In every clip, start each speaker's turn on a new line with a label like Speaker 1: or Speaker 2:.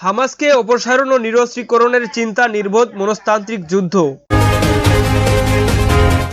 Speaker 1: হামাসকে অপসারণ ও নিরস্ত্রীকরণের চিন্তা নির্বোধ মনস্তান্ত্রিক যুদ্ধ।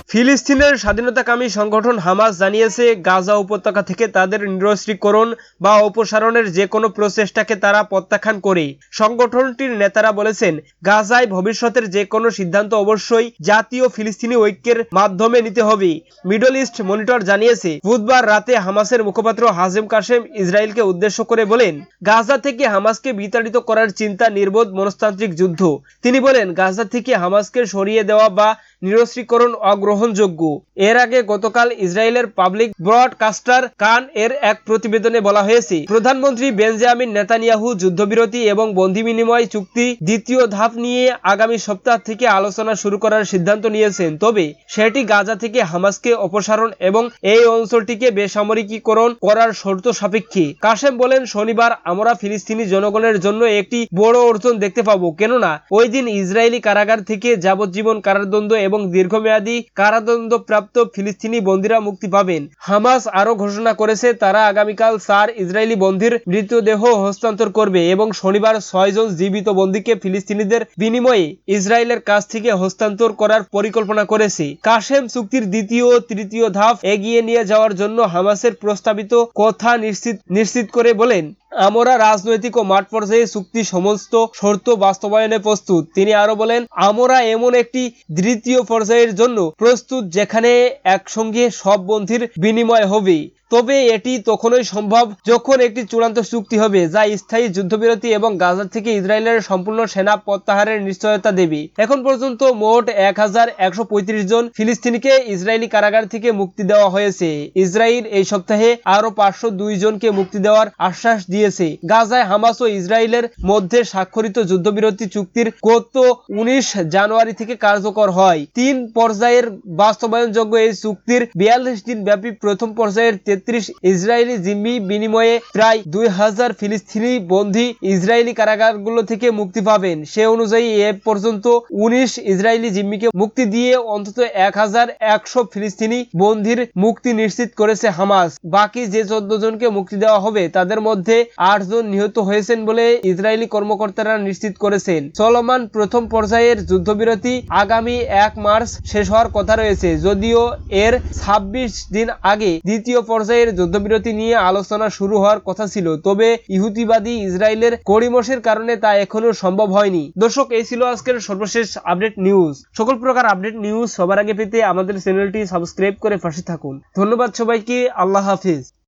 Speaker 1: ফিলিস্তিনের স্বাধীনতাকামী সংগঠন হামাস জানিয়েছে, গাজা উপত্যকা থেকে তাদের নিরস্ত্রীকরণ বা অপসারণের যে কোনো প্রচেষ্টাকে তারা প্রত্যাখ্যান করে। সংগঠনটির নেতারা বলেছেন, গাজায় ভবিষ্যতের যে কোনো সিদ্ধান্ত অবশ্যই জাতীয় ফিলিস্তিনি ঐক্যের মাধ্যমে নিতে হবে। মিডল ইস্ট মনিটর জানিয়েছে, বুধবার রাতে হামাসের মুখপাত্র হাজেম কাশেম ইসরায়েলকে উদ্দেশ্য করে বলেন, গাজা থেকে হামাসকে বিতাড়িত করার চিন্তা নির্বোধ মনস্তান্ত্রিক যুদ্ধ। তিনি বলেন, গাজা থেকে হামাসকে সরিয়ে দেওয়া বা নিরস্ত্রীকরণ অগ্রহণযোগ্য। এর আগে গতকাল ইসরায়েলের পাবলিক ব্রডকাস্টার কান এর এক প্রতিবেদনে বলা হয়েছে, প্রধানমন্ত্রী বেঞ্জামিন নেতানিয়াহু যুদ্ধবিরতি এবং বন্দি বিনিময় চুক্তি দ্বিতীয় ধাপ নিয়ে আগামী সপ্তাহ থেকে আলোচনা শুরু করার সিদ্ধান্ত নিয়েছেন। তবে সেটি গাজা থেকে হামাসকে অপসারণ এবং এই অঞ্চলটিকে বেসামরিকীকরণ করার শর্ত সাপেক্ষে। কাশেম বলেন, শনিবার আমরা ফিলিস্তিনি জনগণের জন্য একটি বড় অর্জন দেখতে পাবো। কেননা, ওই দিন ইসরায়েলি কারাগার থেকে যাবজ্জীবন কারাদণ্ড এবং দীর্ঘমেয়াদী কারাদণ্ড প্রাপ্ত ফিলিস্তিনি বন্দীরা মুক্তি পাবেন। হামাস আরও ঘোষণা করেছে, তারা আগামীকাল চার ইসরায়েলি বন্দীর মৃতদেহ হস্তান্তর করবে এবং শনিবার ছয়জন জীবিত বন্দীকে ফিলিস্তিনিদের বিনিময়ে ইসরায়েলের কাছ থেকে হস্তান্তর করার পরিকল্পনা করেছে। কাশেম চুক্তির দ্বিতীয় ও তৃতীয় ধাপ এগিয়ে নিয়ে যাওয়ার জন্য হামাসের প্রস্তাবিত কথা নিশ্চিত নিশ্চিত করে বলেন, আমরা রাজনৈতিক ও মাঠ পর্যায়ে চুক্তি সমস্ত শর্ত বাস্তবায়নে প্রস্তুত। তিনি আরও বলেন, আমরা এমন একটি দ্বিতীয় পর্যায়ের জন্য প্রস্তুত যেখানে একসঙ্গে সব বন্ধির বিনিময় হবে। তবে এটি তখনই সম্ভব যখন একটি চূড়ান্ত চুক্তি হবে, যা স্থায়ী যুদ্ধবিরতি এবং গাজা থেকে ইসরায়েলের সম্পূর্ণ সেনা প্রত্যাহারের নিশ্চয়তা দেবে। এখন পর্যন্ত মোট এক হাজার একশো পঁয়ত্রিশ জন ফিলিস্তিনিকে ইসরায়েলি কারাগার থেকে মুক্তি দেওয়া হয়েছে। ইসরায়েল এই সপ্তাহে আরও পাঁচশো জনকে মুক্তি দেওয়ার আশ্বাস দিয়েছে। গাজায় হামাস ও ইসরায়েলের মধ্যে স্বাক্ষরিত যুদ্ধবিরতি চুক্তির গত উনিশ জানুয়ারি থেকে কার্যকর হয়। তিন পর্যায়ের বাস্তবায়নযোগ্য এই চুক্তির বিয়াল্লিশ দিন ব্যাপী প্রথম পর্যায়ের তেত্রিশ ইসরায়েলি জিম্মি বিনিময়ে প্রায় দুই হাজার ফিলিস্তিনি বন্দী ইসরায়েলি কারাগারগুলো থেকে মুক্তি পাবেন। সে অনুযায়ী এ পর্যন্ত উনিশ ইসরায়েলি জিম্মিকে মুক্তি দিয়ে অন্তত এক হাজার একশো ফিলিস্তিনি বন্দির মুক্তি নিশ্চিত করেছে হামাস। বাকি যে চোদ্দ জনকে মুক্তি দেওয়া হবে, তাদের মধ্যে আট জন নিহত হয়েছেন বলে ইসরায়েলি কর্মকর্তারা নিশ্চিত করেছেন। চলমান প্রথম পর্যায়ের যুদ্ধবিরতি আগামী এক মার্চ শেষ হওয়ার কথা রয়েছে। যদিও এর ছাব্বিশ দিন আগে দ্বিতীয় পর্যায়ের যুদ্ধবিরতি নিয়ে আলোচনা শুরু হওয়ার কথা ছিল, তবে ইহুতিবাদী ইসরায়েলের কড়িমসের কারণে তা এখনও সম্ভব হয়নি। দর্শক, এই ছিল আজকের সর্বশেষ আপডেট নিউজ। সকল প্রকার আপডেট নিউজ সবার আগে পেতে আমাদের চ্যানেলটি সাবস্ক্রাইব করে পাশে থাকুন। ধন্যবাদ সবাইকে, আল্লাহ হাফিজ।